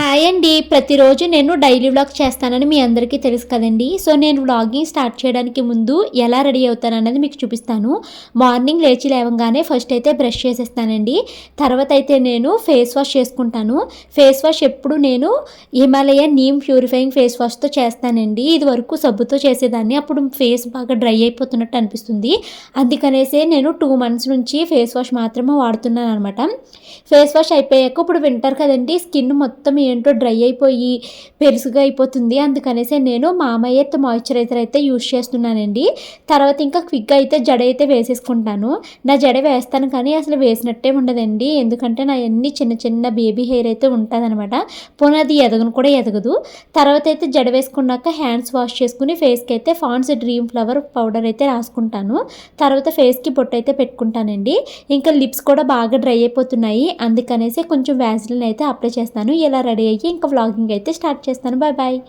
Hi, hi అండి ప్రతిరోజు నేను డైలీ వ్లాగ్ చేస్తానని మీ అందరికీ తెలుసు కదండి. సో నేను వ్లాగింగ్ స్టార్ట్ చేయడానికి ముందు ఎలా రెడీ అవుతాను అన్నది మీకు చూపిస్తాను. మార్నింగ్ లేచి లేవగానే ఫస్ట్ అయితే బ్రష్ చేసేస్తానండి. తర్వాత అయితే నేను ఫేస్ వాష్ చేసుకుంటాను. ఫేస్ వాష్ ఎప్పుడు నేను హిమాలయ నీమ్ ప్యూరిఫైయింగ్ ఫేస్ వాష్తో చేస్తానండి. ఇది వరకు సబ్బుతో చేసేదాన్ని. అప్పుడు ఫేస్ బాగా డ్రై అయిపోతున్నట్టు అనిపిస్తుంది. అందుకనేసే నేను టూ మంత్స్ నుంచి ఫేస్ వాష్ మాత్రమే వాడుతున్నాను అనమాట ఫేస్ వాష్ అయిపోయాక ఇప్పుడు వింటర్ కదండి. స్కిన్ మొత్తం ఏంటో డ్రై అయిపోయి పెరుసుగా అయిపోతుంది. అందుకనేసి నేను మామయ్యత్ మాయిశ్చరైజర్ అయితే యూజ్ చేస్తున్నానండి. తర్వాత ఇంకా క్విక్గా అయితే జడ అయితే వేసేసుకుంటాను. నా జడ వేస్తాను కానీ అసలు వేసినట్టే ఉండదండి. ఎందుకంటే నా అన్ని చిన్న చిన్న బేబీ హెయిర్ అయితే ఉంటుందన్నమాట. పోనీ అది ఎదగను కూడా ఎదగదు. తర్వాత అయితే జడ వేసుకున్నాక హ్యాండ్స్ వాష్ చేసుకుని ఫేస్కి అయితే ఫాన్స్ డ్రీమ్ ఫ్లవర్ పౌడర్ అయితే రాసుకుంటాను. తర్వాత ఫేస్కి పొట్టు అయితే పెట్టుకుంటానండి. ఇంకా లిప్స్ కూడా బాగా డ్రై అయిపోతున్నాయి. అందుకనేసి కొంచెం వ్యాజిలిన్ అయితే అప్లై చేస్తాను. ఇలా రెడీ అయ్యి ఇంకా వ్లాగింగ్ అయితే స్టార్ట్ చేస్తాను. Bye bye